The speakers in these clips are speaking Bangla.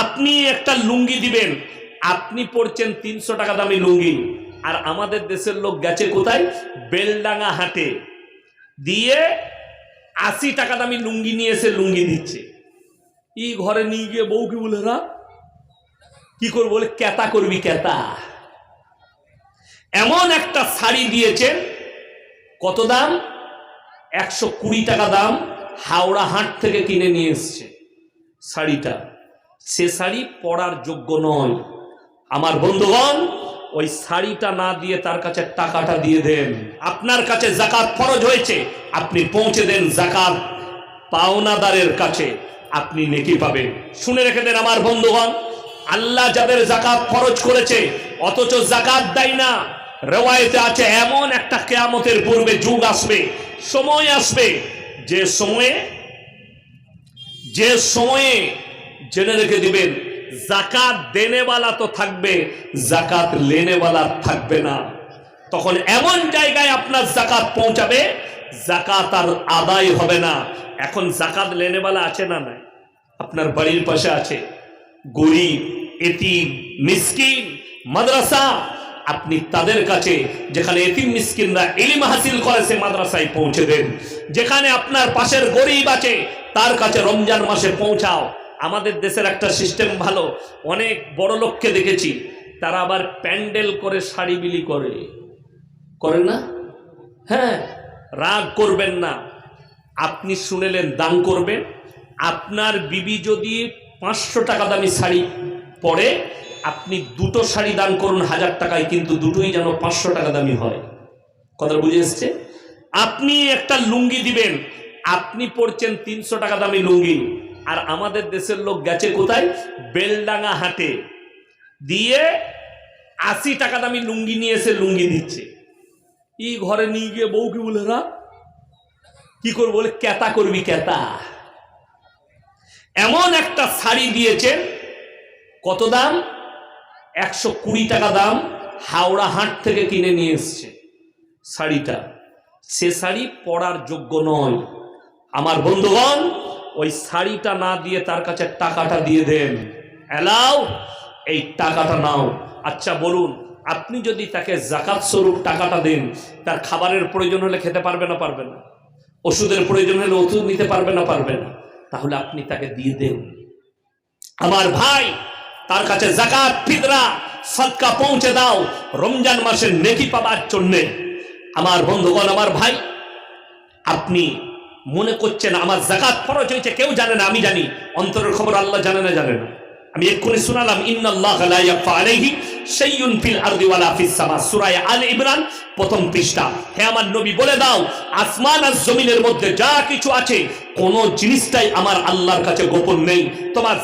আপনি একটা লুঙ্গি দিবেন, আপনি পড়ছেন তিনশো টাকা দামি লুঙ্গি, আর আমাদের দেশের লোক গেছে কোথায়? বেলডাঙ্গা হাটে। দিয়ে আশি টাকা দামি লুঙ্গি নিয়ে এসে লুঙ্গি দিচ্ছে। ই ঘরে নিয়ে গিয়ে বউ কি বলে, রা, কি করব? বলে, ক্যাতা করবি, ক্যাতা। এমন একটা শাড়ি দিয়েছেন, কত দাম? একশো কুড়ি টাকা দাম, হাওড়া হাট থেকে কিনে নিয়ে এসছে শাড়িটা। সে শাড়ি পরার যোগ্য নয়। আমার বন্ধুগণ, ওই শাড়িটা না দিয়ে তার কাছে টাকাটা দিয়ে দেন। আপনার কাছে জাকাত ফরজ হয়েছে, আপনি পৌঁছে দেন জাকাত পাওনাদারের কাছে। আপনি নেকি পাবেন। শুনে রেখে দেন আমার বন্ধুগণ, আল্লাহ যাদের জাকাত ফরজ করেছে, অথচ জাকাত দেয় না। রেওয়ায়তে আছে এমন একটা কেয়ামতের পূর্বে যুগ আসবে, সময় আসবে। যে সময়ে যে সময়ে জেনে রেখে দিবেন জাকাত দেনেওয়ালা তো থাকবে জাকাত লেনেওয়ালা থাকবে না। তখন এমন জায়গায় আপনার জাকাত পৌঁছাবে জাকাত আর আদায় হবে না। এখন জাকাত লেনেওয়ালা আছে না নাই? আপনার বাড়ির পাশে আছে। গরিব, এতিম, মিসকিন, মাদ্রাসা, আপনি তাদের কাছে, যেখানে এতিম মিসকিনরা ইলিম হাসিল করে, সে মাদ্রাসায় পৌঁছে দেন। যেখানে আপনার পাশের গরিব আছে, তার কাছে রমজান মাসে পৌঁছাও। আমাদের দেশের একটা সিস্টেম ভালো। অনেক বড় লোককে দেখেছি, তারা আবার প্যান্ডেল করে শাড়ি বিলি করে। করে না? হ্যাঁ রাগ করবেন না। আপনি শুনেলেন দান করবেন আপনার বিবি যদি পাঁচশো টাকা দামি শাড়ি পরে, আপনি দুটো শাড়ি দান করুন হাজার টাকায়, কিন্তু দুটোই যেন পাঁচশো টাকা দামি হয়। কথা বুঝে এসছে? আপনি একটা লুঙ্গি দিবেন, আপনি পড়ছেন তিনশো টাকা দামি লুঙ্গি। আর আমাদের দেশের লোক গেছে কোথায়? বেলডাঙ্গা হাটে। দিয়ে আশি টাকা দামি লুঙ্গি নিয়ে এসে লুঙ্গি দিচ্ছে। ই ঘরে নিয়ে গিয়ে বউ কি বলে, রা, কি করব? বলে, ক্যাতা করবি, ক্যাতা। এমন একটা শাড়ি দিয়েছেন কত দাম? একশো কুড়ি টাকা দাম, হাওড়া হাট থেকে কিনে নিয়ে এসছে শাড়িটা। সে শাড়ি পরার যোগ্য নয়। আমার বন্ধুগণ ওই শাড়িটা না দিয়ে তার কাছে টাকাটা দিয়ে দেন। অ্যালাও এই টাকাটা নাও। আচ্ছা বলুন, আপনি যদি তাকে জাকাত স্বরূপ টাকাটা দেন, তার খাবারের প্রয়োজন হলে খেতে পারবে না পারবে না? ওষুধের প্রয়োজন হলে ওষুধ নিতে পারবে না পারবে না? তাহলে আপনি তাকে দিয়ে দেন। আমার ভাই, তার কাছে জাকাত ফিদরা সদকা পৌঁছে দাও। রমজান মাসের নেকি পাবার জন্যে। আমার বন্ধুগণ, আমার ভাই, আপনি মনে করছেন আমার জাকাত ফরজ হয়েছে, কেউ জানে না, আমি জানি। অন্তরের খবর আল্লাহ জানে না জানে না। আমি এক্ষুনি শোনালাম আল জমিনের মধ্যে যা কিছু আছে, কোন জিনিসটাই আমার আল্লাহর কাছে গোপন নেই। তোমার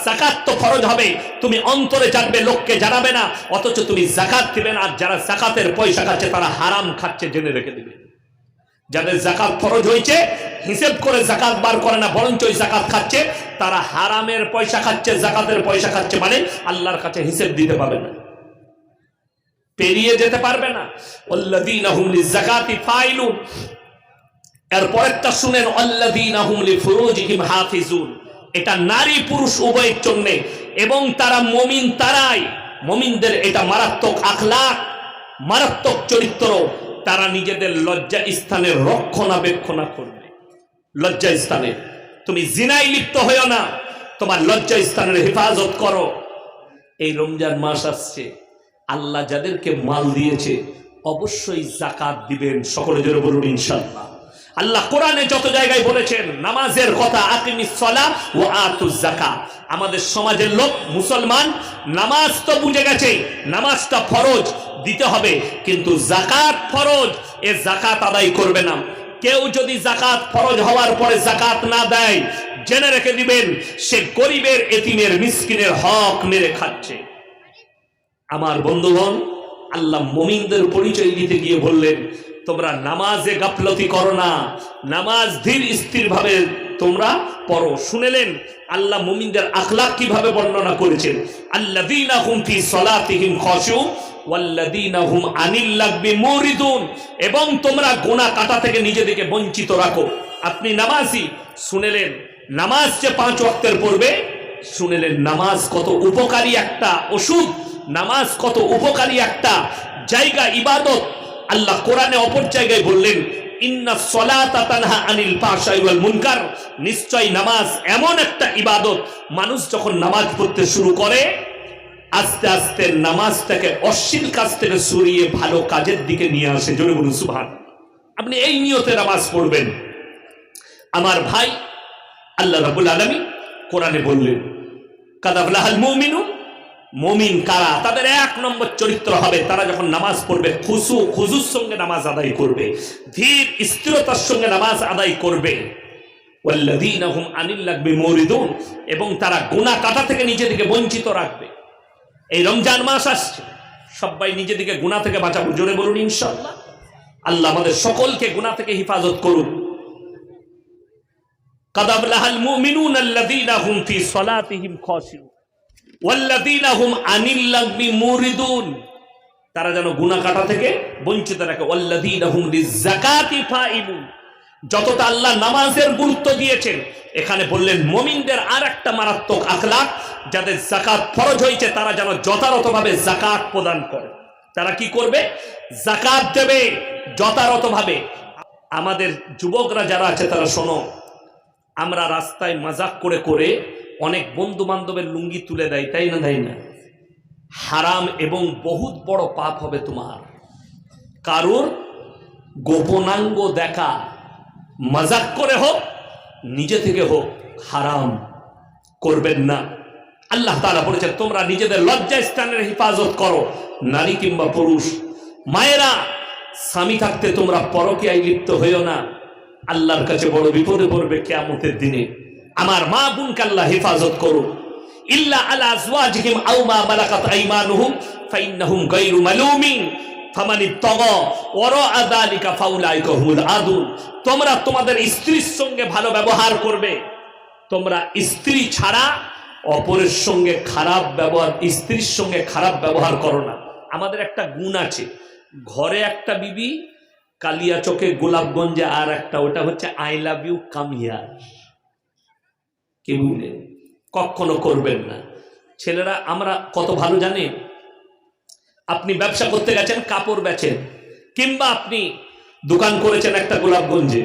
তো হবে, তুমি অন্তরে জানবে, লোককে জানাবে না, অথচ তুমি জাকাত দিবে না, আর যারা জাকাতের পয়সা খাচ্ছে, তারা হারাম খাচ্ছে, জেনে রেখে দিবে। যাদের জাকাত ফরজ হয়েছে, হিসেব করে জাকাত বার করে না, বরঞ্চ ওই জাকাত খাচ্ছে, তারা হারামের পয়সা খাচ্ছে, জাকাতের পয়সা খাচ্ছে মানে আল্লাহর কাছে হিসেব দিতে পারবে না। পেরিয়ে যেতে পারবে না। লিযাকাতি ফাইলুন। এর পরেরটা শুনেন ওল্লাযীনা হুম লিফুরুজিহিম হাফিজুন। এটা নারী পুরুষ উভয়ের জন্য, এবং তারা মমিন তারাই। মমিনদের এটা মারাত্মক আখলাক, মারাত্মক চরিত্র। তারা নিজেদের লজ্জা স্থানে রক্ষণাবেক্ষণ করবে। লজ্জা স্থানে। তুমি জিনাই লিপ্ত হইও না। তোমার লজ্জা স্থানের হেফাজত করো। এই রমজান মাস আসছে। আল্লাহ যাদেরকে মাল দিয়েছে, অবশ্যই জাকাত দিবেন। সকলে জন্য বলুন ইনশাল্লাহ আল্লাহ কোরআনে যত জায়গায় বলেছেন, নামাজের কথা আকিমিস সলা ও আতুজ জাকা আমাদের সমাজের লোক মুসলমান, নামাজ তো বুঝে গেছে, নামাজটা ফরজ, দিতে হবে। কিন্তু জাকাত ফরজ, এ জাকাত আদায় করবে না। কেউ যদি জাকাত ফরজ হওয়ার পরে জাকাত না দেয়, জেনে রেখে দিবেন, সে গরিবের, এতিমের, মিসকিনের হক মেরে খাচ্ছে। আমার বন্ধুগণ, আল্লাহ মমিনদের পরিচয় দিতে গিয়ে বললেন তোমরা নামাজে গাফলতি করো না। নামাজ ধীর স্থির ভাবে তোমরা পড়ো। শুনেলেন আল্লাহ মুমিনদের আখলাক কীভাবে বর্ণনা করেছেন? আল্লাযীনা হুম ফি সলাতিহিম মুরিদুন। এবং তোমরা গোনা কাটা থেকে নিজেদেরকে বঞ্চিত রাখো। আপনি নামাজি? শুনেলেন, নামাজ যে পাঁচ ওয়াক্তের পড়বে, শুনেলেন নামাজ কত উপকারী একটা ওষুধ, নামাজ কত উপকারী একটা জায়গা, ইবাদত। আল্লাহ কোরআনে অপর জায়গায় বললেন নিশ্চয় নামাজ এমন একটা ইবাদত, মানুষ যখন নামাজ পড়তে শুরু করে, আস্তে আস্তে নামাজটাকে অশ্লীল কাজ থেকে সরিয়ে ভালো কাজের দিকে নিয়ে আসে। জোরে বলুন, সুবহান। আপনি এই নিয়তে নামাজ পড়বেন। আমার ভাই, আল্লাহ রাবুল আলমী কোরআনে বললেন কাদাবলাহাল মুমিনুন মমিন কারা? তাদের এক নম্বর চরিত্র হবে তারা যখন নামাজ পড়বে, খুসু, খুজুর সঙ্গে নামাজ আদায় করবে, ধীর স্থিরতার সঙ্গে নামাজ আদায় করবে। এবং তারা গোনা কাটা থেকে নিজেদেরকে বঞ্চিত রাখবে। এই রমজান মাস আসছে। সবাই নিজেদেরকে গুণা থেকে বাঁচাবো। জোরে বলুন ইনশাল্লাহ আল্লাহ আমাদের সকলকে গুণা থেকে হিফাজত করুন কাদাবলাহাল মুমিনুন আল্লাযীনা হুম ফি সলাতিহিম খাশিউন। আনিল মুরিদুন। তারা যেন গুনা কাটা থেকে বঞ্চিত রাখে। ওয়াল্লাদিনাহুম লিযাকাতি যতটা আল্লাহ নামাজের গুরুত্ব দিয়েছেন, এখানে বললেন মমিনদের আর একটা মারাত্মক আখলাক, যাদের জাকাত ফরজ হয়েছে, তারা যেন যথাযথভাবে জাকাত প্রদান করে। তারা কি করবে? জাকাত দেবে যথারতভাবে আমাদের যুবকরা যারা আছে, তারা শোনো, আমরা রাস্তায় মাজাক করে করে অনেক বন্ধু বান্ধবের লুঙ্গি তুলে দেয়, তাই না তাই না? হারাম এবং বহুত বড় পাপ হবে তোমার। কারোর গোপনাঙ্গ দেখা মজাক করে হোক, নিজে থেকে হোক, হারাম করবেন না। আল্লাহ তাআলা বলেছেন, তোমরা নিজেদের লজ্জা স্থানের হেফাজত করো, নারী কিংবা পুরুষ। মায়েরা, স্বামী থাকতে তোমরা পরকীয়ায় লিপ্ত হইও না। আল্লাহর কাছে বড় বিপদে পড়বে কেয়ামতের দিনে। আমার মা বোনকে আল্লাহ হেফাজত করো ইল্লা আলা আজওয়াজিহিম আও মা মালাকাত আইমানুহুম, ফাইন্নাহুম গায়রু মালুমিন। তোমরা তোমাদের স্ত্রীর সঙ্গে ভালো ব্যবহার করবে। তোমরা স্ত্রী ছাড়া অপরের সঙ্গে খারাপ ব্যবহার, স্ত্রীর সঙ্গে খারাপ ব্যবহার করো না। আমাদের একটা গুণ আছে। ঘরে একটা বিবি কালিয়া চোখে গোলাপগঞ্জে আর একটা, ওটা হচ্ছে I love you come here কখনো করবেন না। ছেলেরা, আমরা কত ভালো জানি? আপনি ব্যবসা করতে গেছেন, কাপড় বেচেন, কিংবা আপনি দোকান করেছেন একটা গোলাপগঞ্জে।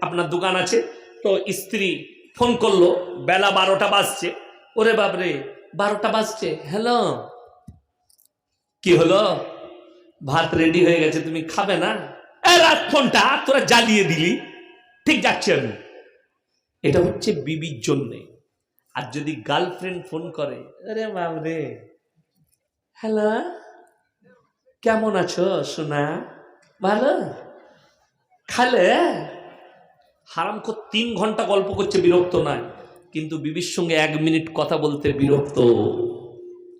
আপনার দোকান আছে, তো স্ত্রী ফোন করল, বেলা বারোটা বাজছে। ওরে বাবরে বারোটা বাজছে, হ্যালো? কি হলো? ভাত রেডি হয়ে গেছে, তুমি খাবে না? রাত ফোনটা তোরা জ্বালিয়ে দিলি, ঠিক যাচ্ছি আমি। এটা হচ্ছে বিবির জন্যে। আর যদি গার্লফ্রেন্ড ফোন করে, আরে বাবরে হ্যালো, কেমন আছো সোনা? ভালো? খালে? হারাম কর তিন ঘণ্টা গল্প করছে, বিরক্ত নয়। কিন্তু বিবির সঙ্গে এক মিনিট কথা বলতে বিরক্ত।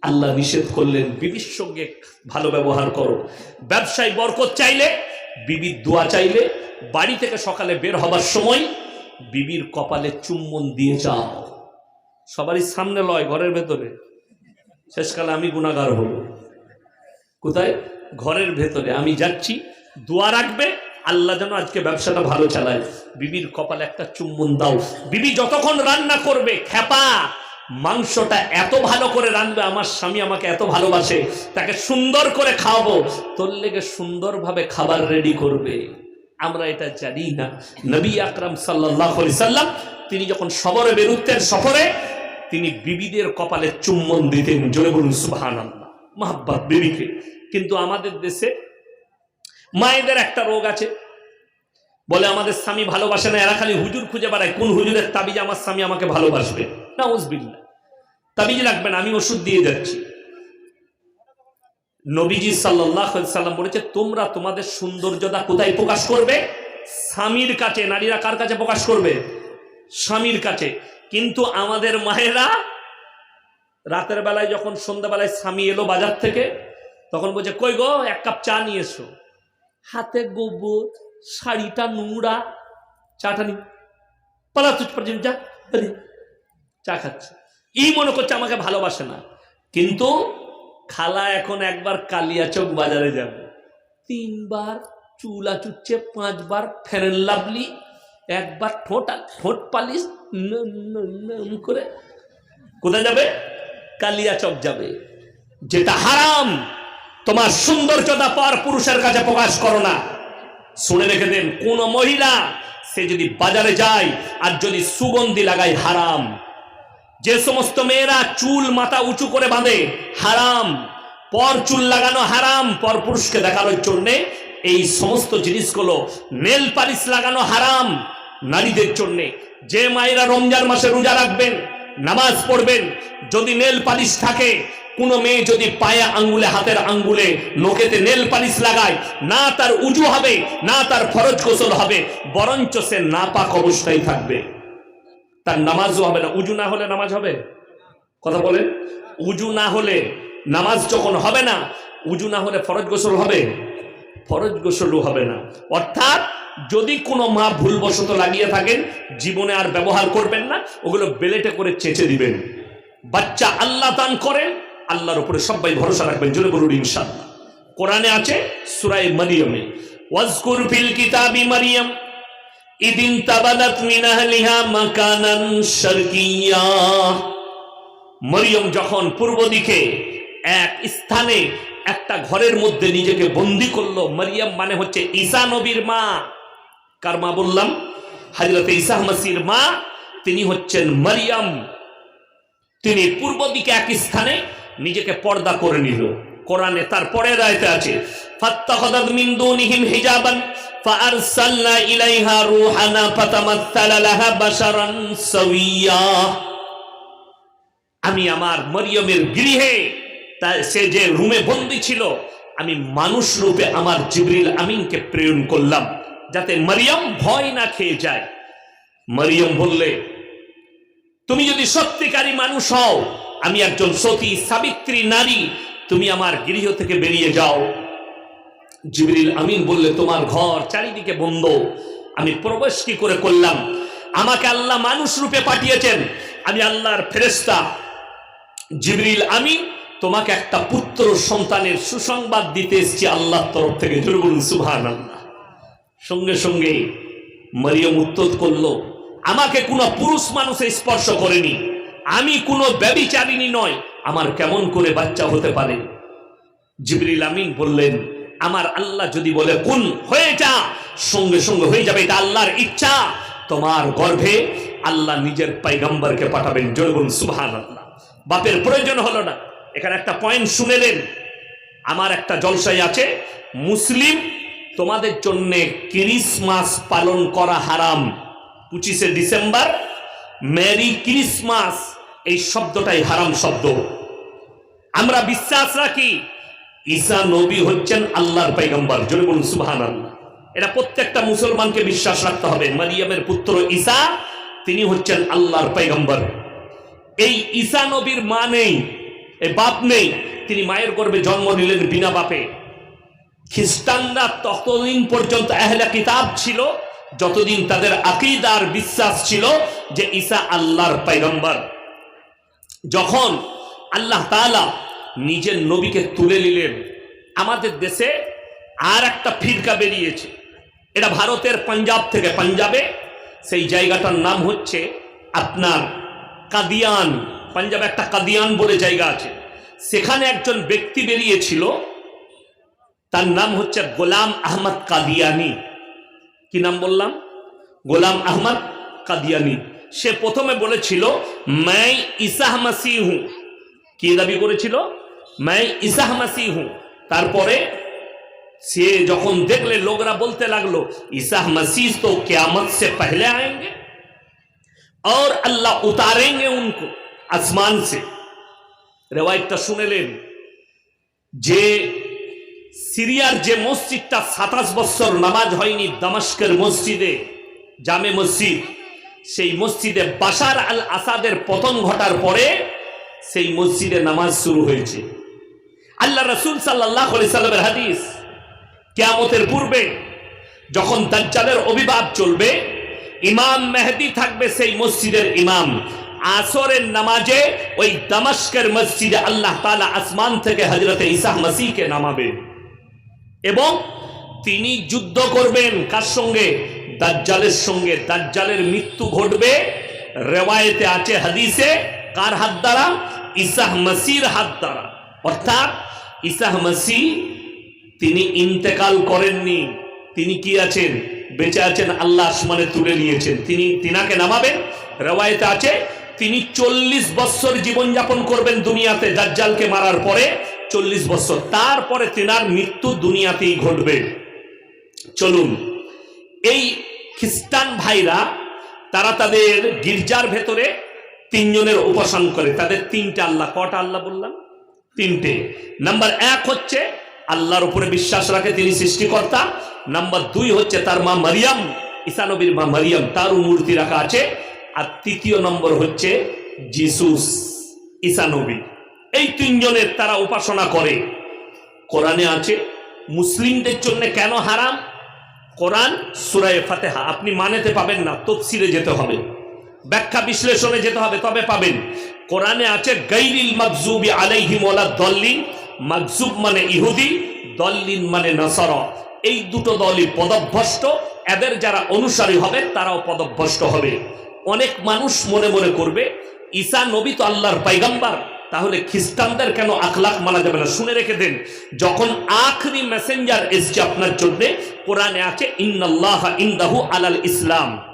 আল্লাহ নিষেধ করলেন, বিবির সঙ্গে ভালো ব্যবহার করো। ব্যবসায় বরকত চাইলে, বিবির দোয়া চাইলে, বাড়ি থেকে সকালে বের হবার সময় বিবির কপালে চুম্বন দিয়ে যাও। সবারই সামনে লয় ঘরের ভেতরে। শেষকালে আমি গুণাগার হব। কোথায়? ঘরের ভেতরে। আমি যাচ্ছি, দোয়া রাখবে, আল্লাহ যেন আজকে ব্যবসাটা ভালো চালায়। বিবির কপালে একটা চুম্বন দাও। বিবি যতক্ষণ রান্না করবে, খেপা, মাংসটা এত ভালো করে রাঁধবে, আমার স্বামী আমাকে এত ভালোবাসে, তাকে সুন্দর করে খাওয়াবো, তোর লেগে সুন্দরভাবে খাবার রেডি করবে। আমরা এটা জানি না। নবী আকরাম সাল্লাহ সাল্লাম, তিনি যখন সবরে বেরুতেন সফরে, তিনি বিবিদের কপালে চুম্বন দিতেন, জোরে বলুন সুবাহান আল্লাহ বিবিকে। কিন্তু আমাদের দেশে মায়েদের একটা রোগ আছে। বলে, আমাদের স্বামী ভালোবাসে না, এরা খালি হুজুর খুঁজে বেড়ায়। কোন হুজুরের তাবিজ আমার স্বামী আমাকে ভালোবাসবে? না উজবিল্লা তাবিজ রাখবেন, আমি ওষুধ দিয়ে যাচ্ছি। নবীজি সাল্লাম বলেছে তোমরা তোমাদের সৌন্দর্যতা কোথায় প্রকাশ করবে স্বামীর কাছে নারীরা কার কাছে প্রকাশ করবে স্বামীর কাছে কিন্তু আমাদের মায়েরা রাতের বেলায় যখন সন্ধ্যাবেলায় স্বামী এলো বাজার থেকে তখন বলছে কই গো এক কাপ চা নিয়ে এসো হাতে গোবর শাড়িটা নোংরা চাটা নি পালা তুচ যা চা খাচ্ছে এই মনে করছে আমাকে ভালোবাসে না কিন্তু খালা এখন একবার কালিয়াচক বাজারে যাবে। তিনবার চুলা চুচ্ছে, পাঁচবার ফেরেন লাভলি, একবার ঠোঁট ঠোঁট পালিশ করে। কোথায় যাবে? কালিয়াচক যাবে। যেটা হারাম, তোমার সৌন্দর্যতা পর পুরুষের কাছে প্রকাশ করো না। শুনে রেখে দেন, কোন মহিলা, সে যদি বাজারে যায় আর যদি সুগন্ধি লাগায় হারাম। যে সমস্ত মেয়েরা চুল মাথা উঁচু করে বাঁধে, হারাম। পর চুল লাগানো হারাম, পর পুরুষকে দেখানোর জন্যে এই সমস্ত জিনিসগুলো, নেল পালিশ লাগানো হারাম নারীদের জন্যে। যে মায়েরা রমজান মাসে রোজা রাখবেন, নামাজ পড়বেন, যদি নেল পালিশ থাকে, কোনো মেয়ে যদি পায়ে আঙ্গুলে, হাতের আঙ্গুলে নোকেতে নেল পালিশ লাগায়, না তার উজু হবে, না তার ফরজ গোসল হবে, বরঞ্চ সে নাপাক অবস্থায় থাকবে। তার নামাজও হবে না। উজু না হলে নামাজ হবে? কথা বলেন। উজু না হলে নামাজ যখন হবে না, উজু না হলে ফরজ গোসল হবে? ফরজ গোসলও হবে না। অর্থাৎ যদি কোনো মা ভুলবশত লাগিয়ে থাকেন, জীবনে আর ব্যবহার করবেন না, ওগুলো বেলেটে করে চেঁচে দিবেন। বাচ্চা আল্লাহ দান করেন, আল্লাহর উপরে সবাই ভরসা রাখবেন, জোরে বলুন ইনশাআল্লাহ। কোরআনে আছে সুরাই মারিয়মে, ওয়াজকুর ফিল কিতাবি মারিয়াম ইদিন তাবাদাত মিন আহলিহা মাকানান শারকিয়া। মরিয়ম যখন পূর্ব দিকে এক স্থানে একটা ঘরের মধ্যে নিজেকে বন্দি করল, মরিয়ম মানে হচ্ছে ঈসা নবীর মা। কার মা বললাম? হাজরত ঈসা মাসির মা, তিনি হচ্ছেন মরিয়ম। তিনি পূর্ব দিকে এক স্থানে নিজেকে পর্দা করে নিল। কোরআনে তার পরের আয়তে আছে ফাত্তাখাদাত মিন দুনিহিম হিজাবান, ফাআরসালনা ইলাইহা রূহানা, ফাতামাত্তালা লাহা বাশারান সাওয়্যা। আমি আমার মরিয়মের গৃহে সে যে রুমে বন্দি ছিল, আমি মানুষ রূপে আমার জিবরিল আমিনকে প্রেরণ করলাম, যাতে মরিয়ম ভয় না খেয়ে যায়। মরিয়ম বললে, তুমি যদি সত্যিকারী মানুষ হও, আমি একজন সতী সাবিত্রী নারী, তুমি আমার গৃহ থেকে বেরিয়ে যাও। জিবরিল আমিন বললে, তোমার ঘর চারিদিকে বন্ধ। আমি প্রবেশ কি করে করলাম? আমাকে আল্লাহ মানুষ রূপে পাঠিয়েছেন। আমি আল্লাহর ফেরেস্তা জিবরিল আমিন তোমাকে একটা পুত্র সন্তানের সুসংবাদ দিতে এসেছি আল্লাহর তরফ থেকে। জোরে বলুন সুবহান আল্লাহ সঙ্গে সঙ্গে মরিয়ম উত্তর করল, আমাকে কোনো পুরুষ মানুষ স্পর্শ করেনি। আমি কোনো ব্যবিচারিণী নয়। আমার কেমন করে বাচ্চা হতে পারে? জিবরিল আমিন বললেন আমার আল্লাহ যদি বলে কোন হয়ে যা। সঙ্গে সঙ্গে হয়ে যাবে, এটা আল্লাহর ইচ্ছা। তোমার গর্ভে আল্লাহ নিজের পাইগাম্বারকে পাঠাবেন জনগুন সুবহান আল্লাহ বাপের প্রয়োজন হলো না। এখানে একটা পয়েন্ট শুনেলেন। আমার একটা জলসাই আছে, মুসলিম, তোমাদের জন্যে ক্রিসমাস পালন করা হারাম। পঁচিশে ডিসেম্বর, মেরি ক্রিসমাস। এই শব্দটাই হারাম শব্দ। আমরা বিশ্বাস রাখি ঈসা নবী হচ্ছেন আল্লাহর পেগম্বর জোরে বলুন এটা প্রত্যেকটা মুসলমানকে বিশ্বাস রাখতে হবে। মারিয়ামের পুত্র ঈসা, তিনি হচ্ছেন আল্লাহর পেগম্বর এই ঈসা নবীর মা নেই বাপ নেই, তিনি মায়ের গর্ভে জন্ম নিলেন বিনা বাপে। খ্রিস্টানরা ততদিন পর্যন্ত আহলে কিতাব ছিল, যতদিন তাদের আকিদার বিশ্বাস ছিল যে ঈসা আল্লাহর পয়গম্বর। যখন আল্লাহ তাআলা নিজের নবীকে তুলে নিলেন। আমাদের দেশে আর একটা ফিরকা বেরিয়েছে। এটা ভারতের পাঞ্জাব থেকে পাঞ্জাবে। সেই জায়গাটার নাম হচ্ছে আপনার কাদিয়ান। পাঞ্জাবে একটা কাদিয়ান বলে জায়গা আছে। সেখানে একজন ব্যক্তি বেরিয়েছিল। তার নাম হচ্ছে গোলাম আহমদ কাদিয়ানি। কি নাম বললাম? গোলাম আহমদ কাদিয়ানি। সে প্রথমে বলেছিল मैं ইসাহ মাসি হুঁ কি দাবি করেছিল मैं ইসাহ মাসি হুঁ তারপরে সে যখন দেখলে লোকরা বলতে লাগলো ইসাহ मसीह तो क्यामत से पहले आएंगे और अल्लाह उतारेंगे उनको आसमान से রেওয়ায়তটা শুনেলেন যে সিরিয়ার যে মসজিদটা সাতাশ বছর নামাজ হয়নি দামাস্কের মসজিদে জামে মসজিদ সেই মসজিদে বাশার আল আসাদের পতন ঘটার পরে সেই মসজিদে নামাজ শুরু হয়েছে। আল্লাহ রসুল সাল্লাহ হাদিস কেয়ামতের পূর্বে যখন দাজ্জালের অভিভাব চলবে, ইমাম মেহেদি থাকবে সেই মসজিদের ইমাম। আসরের নামাজে ওই দামাস্কের মসজিদে আল্লাহ তালা আসমান থেকে হজরতে ইসাহ মাসিহকে নামাবে। এবং তিনি যুদ্ধ করবেন কার সঙ্গে? দাজ্জালের সঙ্গে। দাজ্জালের মৃত্যু ঘটবে। রেওয়ায়েতে আছে হাদিসে কার হাত দ্বারা? ইসাহ মাসির হাত দ্বারা। অর্থাৎ ইসাহ মাসি তিনি ইন্তেকাল করেননি। তিনি কি আছেন? বেঁচে আছেন, আল্লাহ আসমানে তুলে নিয়েছেন। তিনি তিনাকে নামাবেন। রেওয়ায়তে আছে, তিনি চল্লিশ বৎসর জীবনযাপন করবেন দুনিয়াতে। দাজ্জালকে মারার পরে চল্লিশ বৎসর। তারপরে তেনার মৃত্যু দুনিয়াতেই ঘটবে। চলুন, এই খ্রিস্টান ভাইরা, তারা তাদের গির্জার ভেতরে তিনজনের উপাসন করে। তাদের তিনটে আল্লাহ, কটা আল্লাহ বললাম? তিনটে। নাম্বার এক হচ্ছে আল্লাহর উপরে বিশ্বাস রাখে, তিনি সৃষ্টিকর্তা। নাম্বার দুই হচ্ছে তার মা মারিয়াম ঈসানবীর মা মারিয়াম তারও মূর্তি রাখা আছে। আর তৃতীয় নম্বর হচ্ছে জিসুস ঈসানবী এই তিনজনের তারা উপাসনা করে। কোরআনে আছে, মুসলিমদের জন্য কেন হারাম? কোরআন সুরায় ফাতেহা। আপনি মানেতে পাবেন না তফসিরে যেতে হবে। ব্যাখ্যা বিশ্লেষণে যেতে হবে তবে পাবেন? কোরআনে আছে, গাইরিল মাকজুবি আলাইহিম ওয়ালা দল্লিন। মাকজুব মানে ইহুদি, দল্লিন মানে নাসারা। এই দুটো দলই পদভ্রষ্ট, এদের যারা অনুসারী হবে, তারাও পদভ্রষ্ট হবে। অনেক মানুষ মনে মনে করবে, ঈসা নবী তো আল্লাহর পাইগাম্বার তাহলে খ্রিস্টানদের কেন আখলাখ মানা যাবে না? শুনে রেখে দেন, যখন আখরি মেসেঞ্জার এসছে আপনার জন্য, কোরআনে আছে, ইন্নাল্লাহ ইন্দাহু আলাল ইসলাম।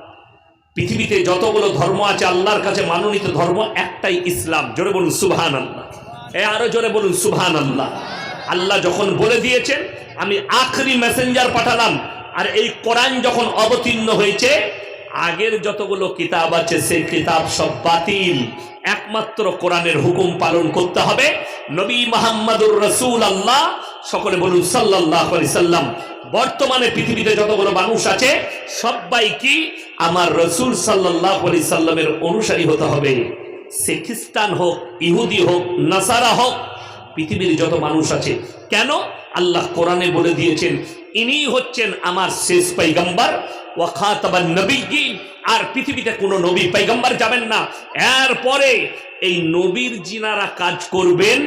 পৃথিবীতে যতগুলো ধর্ম আছে, আল্লাহর কাছে মানোনীত ধর্ম একটাই ইসলাম। জোরে বলুন সুবহান আল্লাহ এ, আরও জোরে বলুন সুবহান আল্লাহ আল্লাহ যখন বলে দিয়েছেন, আমি আখরি মেসেঞ্জার পাঠালাম, আর এই কোরআন যখন অবতীর্ণ হয়েছে, আগের যতগুলো কিতাব আছে, সেই কিতাব সব বাতিল। একমাত্র কোরআনের হুকুম পালন করতে হবে। নবী মোহাম্মদুর রসুল আল্লাহ সকলে বলুন সাল্লাহ সাল্লাম বর্তমানে পৃথিবীতে যতগুলো মানুষ আছে, সবাই কি আমার রসুল সাল্লাহ আলি সাল্লামের অনুসারী হতে হবে? সে খ্রিস্টান হোক, ইহুদি হোক, নাসারা হোক, পৃথিবীর যত মানুষ আছে। কেন? আল্লাহ কোরআনে বলে দিয়েছেন, ইনি হচ্ছেন আমার শেষ পাইগাম্বার ওয়াখাতাবান নবী কি আর পৃথিবীতে কোনো নবী পাইগাম্বার যাবেন না। এরপরে এই নবীর জিনারা কাজ করবেন,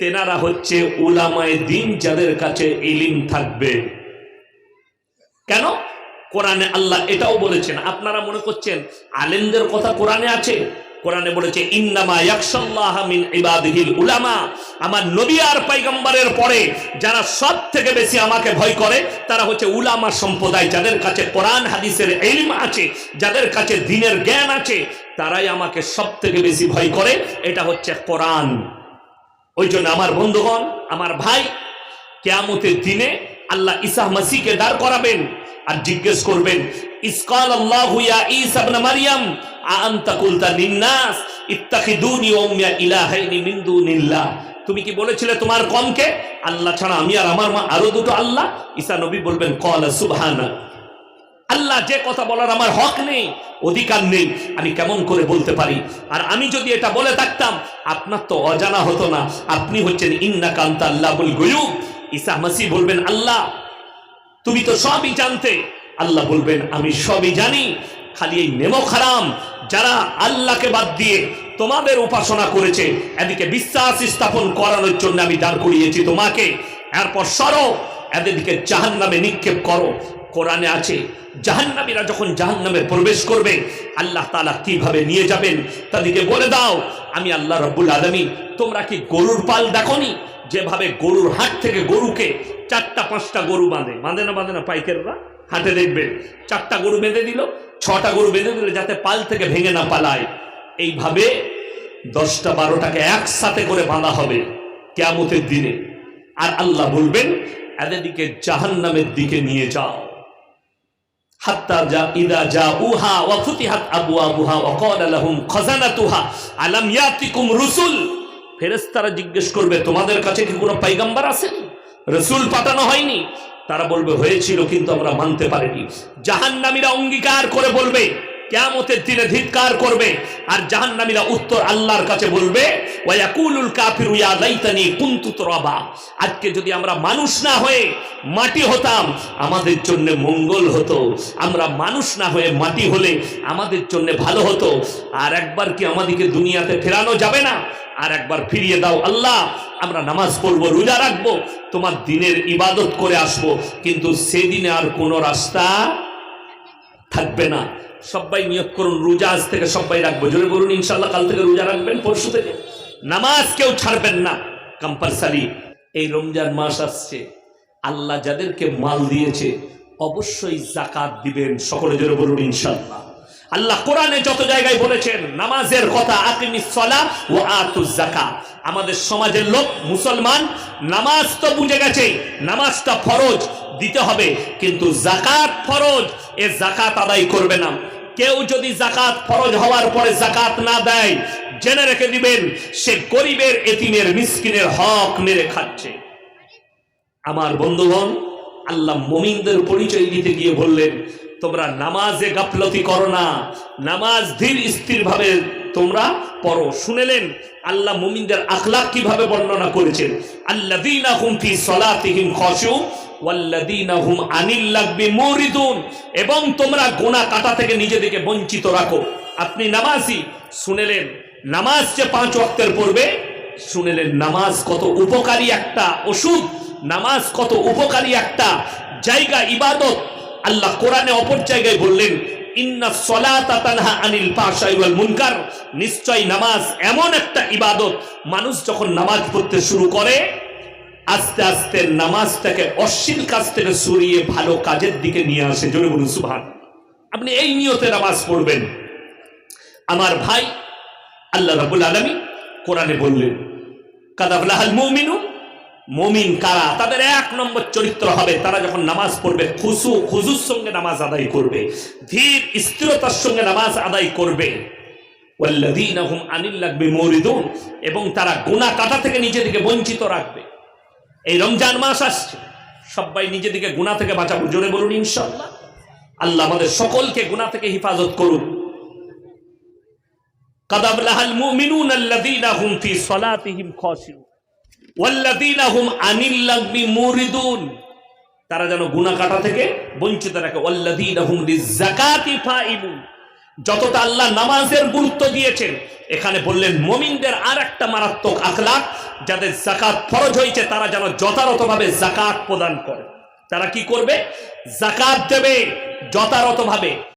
তেনারা হচ্ছে উলামায়ে দিন যাদের কাছে ইলিম থাকবে। কেন? কোরআনে আল্লাহ এটাও বলেছেন, আপনারা মনে করছেন আলেমদের কথা কোরআনে আছে? কোরআনে বলেছে উলামা। আমার নবী আর পয়গম্বরের পরে যারা সব থেকে বেশি আমাকে ভয় করে, তারা হচ্ছে উলামা সম্প্রদায়, যাদের কাছে কোরআন, হাদিসের ইলম আছে, যাদের কাছে দিনের জ্ঞান আছে, তারাই আমাকে সব থেকে বেশি ভয় করে। এটা হচ্ছে কোরআন। ওই জন্য আমার বন্ধুগণ, আমার ভাই, কেয়ামতের দিনে আল্লাহ ইসা মাসিকে দাঁড় করাবেন আর জিজ্ঞেস করবেন ইসকাল আল্লাহ ইয়া ঈসা ইবনে মারইয়াম আনতা কুলতা লিন্নাস? ইত্তাখিদুনি ইলাহাইনি মিন দুনিল্লাহ। তুমি কি বলেছিলে তোমার কমকে? আল্লাহ ছাড়া আমি আর আমার মা আরও দুটো আল্লাহ? ঈসা নবী বলবেন, কলা সুবহানা। আল্লাহ যে কথা বলার আমার হক নেই, অধিকার নেই, আমি কেমন করে বলতে পারি? আর আমি যদি এটা বলে থাকতাম, আপনার তো অজানা হতো না। আপনি হচ্ছেন ইন্না কান্তা গয়ুব। ঈসা মাসি বলবেন, আল্লাহ, তুমি তো সবই জানতে। আল্লাহ বলবেন, আমি সবই জানি। খালি এই নেমো খারাম যারা আল্লাহকে বাদ দিয়ে তোমাদের উপাসনা করেছে, এদিকে বিশ্বাস স্থাপন করানোর জন্য আমি দাঁড় করিয়েছি তোমাকে। এরপর সরো এদেরকে জাহান নামে নিক্ষেপ করো। কোরআনে আছে, জাহান্নামীরা যখন জাহান্নামে প্রবেশ করবে, আল্লাহ তালা কীভাবে নিয়ে যাবেন? তাদেরকে বলে দাও, আমি আল্লাহ রব্বুল আলমী তোমরা কি গরুর পাল দেখনি? যেভাবে গরুর হাট থেকে গরুকে চারটা, পাঁচটা গরু বাঁধে। বাঁধে না বাঁধে না, পাইকাররা হাটে দেখবে। চারটা গরু বেঁধে দিল, ছটা গরু বেঁধে দিল যাতে পাল থেকে ভেঙে না পালায়। এইভাবে দশটা, বারোটাকে একসাথে করে বাঁধা হবে কেয়ামতের দিনে। আর আল্লাহ বলবেন, এদেরকে জাহান্নামের দিকে নিয়ে যাও। হাত্তা যা, ইদা যা উহা খাজানাতুহা, আলাম ইয়াতিকুম রুসুল। ফেরেশতারা জিজ্ঞেস করবে, তোমাদের কাছে কি কোনো পয়গম্বর আসেনি রসুল পাঠানো হয়নি। তারা বলবে, হয়েছিল, কিন্তু আমরা মানতে পারিনি। জাহান্নামীরা অঙ্গীকার করে বলবে, কেয়ামতের দিনে ধিক্কার করবে। আর জাহান্নামীরা উত্তর আল্লাহর কাছে বলবে ইয়া আজকে যদি আমরা মানুষ না হয়ে মাটি হতাম, আমাদের জন্য মঙ্গল হতো। আমরা মানুষ না হয়ে মাটি হলে আমাদের জন্য ভালো হতো। আর একবার কি আমাদেরকে দুনিয়াতে ফেরানো যাবে না? আর একবার ফিরিয়ে দাও, আল্লাহ। আমরা নামাজ পড়ব, রোজা রাখব, তোমার দিনের ইবাদত করে আসব, কিন্তু সেদিনে আর কোনো রাস্তা থাকবে না। সবাই নিয়োগ করুন, রোজা আজ থেকে সবাই রাখব। জোরে বলুন ইনশাল্লাহ কাল থেকে রোজা রাখবেন, পরশু থেকে। নামাজ কেউ ছাড়বেন না কম্পালসারি এই রমজান মাস আসছে, আল্লাহ যাদেরকে মাল দিয়েছে, অবশ্যই জাকাত দিবেন। সকলে জোরে বলুন ইনশাল্লাহ আল্লাহ কোরআনে যত জায়গায় বলেছেন, নামাজের কথা আকিমিস সলা ও আতুজ জাকাত আমাদের সমাজের লোক মুসলমান, নামাজ তো বুঝে গেছে, নামাজটা ফরজ, দিতে হবে। কিন্তু জাকাত ফরজ, এ জাকাত আদায় করবে না। কেউ যদি জাকাত ফরজ হওয়ার পরে জাকাত না দেয়, জেনে রেখে দিবেন, সে গরিবের, এতিমের, মিসকিনের হক মেরে খাচ্ছে। আমার বন্ধুগণ, আল্লাহ মমিনদের পরিচয় দিতে গিয়ে বললেন তোমরা নামাজে গাফলতি করো না। নামাজ ধীর স্থির ভাবে তোমরা পড়ো। শুনেলেন আল্লাহ মুমিনদের আখলাক কীভাবে বর্ণনা করেছেন? আল্লাযীনা হুম ফি সলাতিহিম মুরিদুন। এবং তোমরা গোনা কাটা থেকে নিজেদেরকে বঞ্চিত রাখো। আপনি নামাজি? শুনেলেন, নামাজ যে পাঁচ ওয়াক্তের পড়বে, শুনেলেন নামাজ কত উপকারী একটা ওষুধ, নামাজ কত উপকারী একটা জায়গা, ইবাদত। আল্লাহ কোরআনে অপর জায়গায় বললেন নিশ্চয় নামাজ এমন একটা ইবাদত, মানুষ যখন নামাজ পড়তে শুরু করে, আস্তে আস্তে নামাজটাকে অশ্লীল কাজ থেকে সরিয়ে ভালো কাজের দিকে নিয়ে আসে। জোরে বলুন সুবহান আপনি এই নিয়তে নামাজ পড়বেন। আমার ভাই, আল্লাহ রাবুল আলমী কোরআনে বললেন কাদাবলাহাল মুমিনু মমিন কারা? তাদের এক নম্বর চরিত্র হবে তারা যখন নামাজ পড়বে, খুসু, খুজুর সঙ্গে নামাজ আদায় করবে, ধীর স্থিরতার সঙ্গে নামাজ আদায় করবে। এবং তারা গোনা কাটা থেকে নিজেদেরকে বঞ্চিত রাখবে। এই রমজান মাস আসছে। সবাই নিজেদেরকে গুণা থেকে বাঁচাবো। জোরে বলুন ইনশাল্লাহ আল্লাহ আমাদের সকলকে গুণা থেকে হিফাজত করুন কাদাবলাহাল মুমিনুন আল্লাযীনা হুম আনিল মুরিদুন। তারা যেন গুনা কাটা থেকে বঞ্চিত রাখে। ওয়াল্লাদিনাহুম লিজাকাতি যতটা আল্লাহ নামাজের গুরুত্ব দিয়েছেন, এখানে বললেন মমিনদের আর একটা মারাত্মক আখলাক, যাদের জাকাত ফরজ হয়েছে, তারা যেন যথাযথভাবে জাকাত প্রদান করে। তারা কি করবে? জাকাত দেবে যথারতভাবে